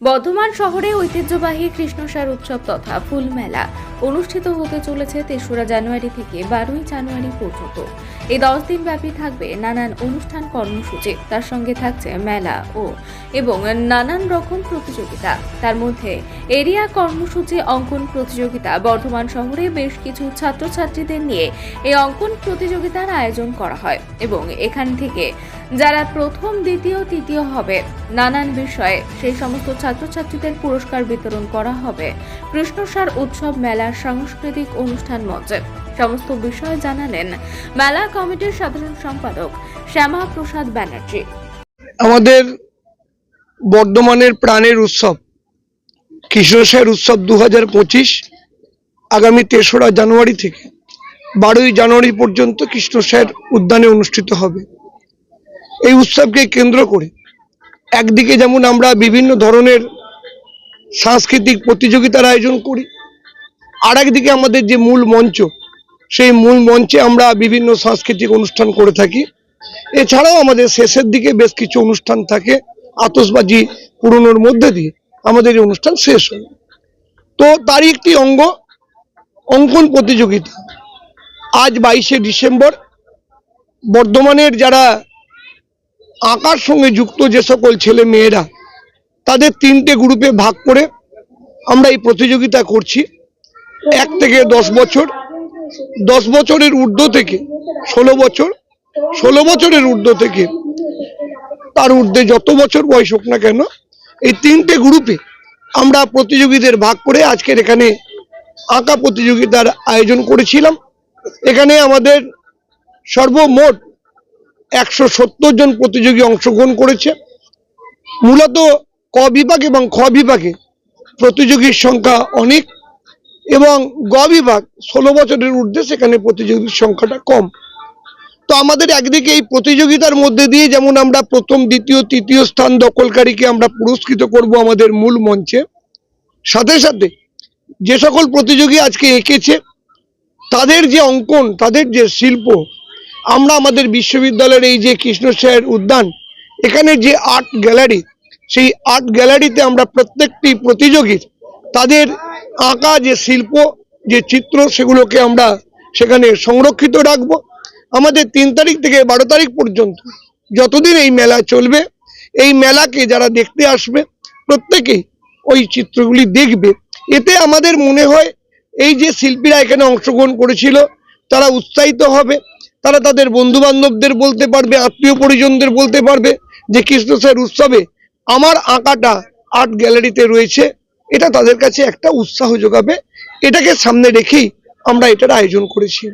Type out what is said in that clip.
বর্ধমান শহরে ঐতিহ্যবাহী কৃষ্ণসার উৎসব তথা ফুল মেলা অনুষ্ঠিত হতে চলেছে তেসরা জানুয়ারি থেকে বারোই জানুয়ারি পর্যন্ত। এই দশ দিন ব্যাপী থাকবে নানান অনুষ্ঠান কর্মসূচি। তার সঙ্গে থাকছে মেলা ও এবং নানান রকম প্রতিযোগিতা। তার মধ্যে এরিয়া কর্মসূচি, অঙ্কন প্রতিযোগিতা, বর্ধমান শহরে বেশ কিছু ছাত্রছাত্রীদের নিয়ে এই অঙ্কন প্রতিযোগিতার আয়োজন করা হয় এবং এখান থেকে যারা প্রথম, দ্বিতীয়, তৃতীয় হবে, নানান বিষয়ে সেই সমস্ত ছাত্রছাত্রীদের পুরস্কার বিতরণ করা হবে। কৃষ্ণসার উৎসব মেলার সাংস্কৃতিক অনুষ্ঠান মঞ্চে। সমস্ত বিষয় জানালেন মেলা কমিটির সাধারণ সম্পাদক শ্যামা প্রসাদ ব্যানার্জি। আমাদের বর্ধমানের প্রাণের উৎসব, কৃষ্ণসার উৎসব দু হাজার পঁচিশ, আগামী তেসরা জানুয়ারি থেকে বারোই জানুয়ারি পর্যন্ত কৃষ্ণসার উদ্যানে অনুষ্ঠিত হবে। এই উৎসবকে কেন্দ্র করে একদিকে যেমন আমরা বিভিন্ন ধরনের সাংস্কৃতিক প্রতিযোগিতার আয়োজন করি আর একদিকে আমাদের যে মূল মঞ্চ, সেই মূল মঞ্চে আমরা বিভিন্ন সাংস্কৃতিক অনুষ্ঠান করে থাকি। এছাড়াও আমাদের শেষের দিকে বেশ কিছু অনুষ্ঠান থাকে আতসবাজি পুরনোর মধ্যে দিয়ে আমাদের এই অনুষ্ঠান শেষ হয়। তো তারই একটি অঙ্গ, অঙ্কন প্রতিযোগিতা। আজ বাইশে ডিসেম্বর, বর্ধমানের যারা আঁকার সঙ্গে যুক্ত যে সকল ছেলে মেয়েরা, তাদের তিনটে গ্রুপে ভাগ করে আমরা এই প্রতিযোগিতা করছি। এক থেকে দশ বছর। দশ বছরের ঊর্ধ্ব থেকে ষোলো বছর। ষোলো বছরের ঊর্ধ্ব থেকে তার ঊর্ধ্বে যত বছর বয়স হোক না কেন, এই তিনটে গ্রুপে আমরা প্রতিযোগীদের ভাগ করে আজকের এখানে আঁকা প্রতিযোগিতার আয়োজন করেছিলাম। এখানে আমাদের সর্বমোট একশো সত্তর জন প্রতিযোগী অংশগ্রহণ করেছে। মূলত ক বিভাগ এবং খ বিভাগে প্রতিযোগীর সংখ্যা অনেক এবং গ বিভাগ ষোলো বছরের ঊর্ধ্বে সেখানে প্রতিযোগীর সংখ্যাটা কম। তো আমাদের একদিকে এই প্রতিযোগিতার মধ্যে দিয়ে যেমন আমরা প্রথম, দ্বিতীয়, তৃতীয় স্থান দখলকারীকে আমরা পুরস্কৃত করব আমাদের মূল মঞ্চে। সাথে সাথে যে সকল প্রতিযোগী আজকে এঁকেছে, তাদের যে অঙ্কন, তাদের যে শিল্প আমরা আমাদের বিশ্ববিদ্যালয়ের এই যে কৃষ্ণসায়ের উদ্যান, এখানে যে আর্ট গ্যালারি, সেই আর্ট গ্যালারিতে আমরা প্রত্যেকটি প্রতিযোগীর তাদের আঁকা যে শিল্প, যে চিত্র, সেগুলোকে আমরা সেখানে সংরক্ষিত রাখব। আমাদের তিন তারিখ থেকে বারো তারিখ পর্যন্ত যতদিন এই মেলা চলবে, এই মেলাকে যারা দেখতে আসবে, প্রত্যেকেই ওই চিত্রগুলি দেখবে। এতে আমাদের মনে হয়, এই যে শিল্পীরা এখানে অংশগ্রহণ করেছিল, তারা উৎসাহিত হবে। তারা তাদের বন্ধু বান্ধবদের বলতে পারবে, আত্মীয় পরিজনদের বলতে পারবে যে কৃষ্ণ স্যার উৎসবে আমার আঁকাটা আর্ট গ্যালারিতে রয়েছে। এটা তাদের কাছে একটা উৎসাহ যোগাবে। এটাকে সামনে রেখেই আমরা এটার আয়োজন করেছি।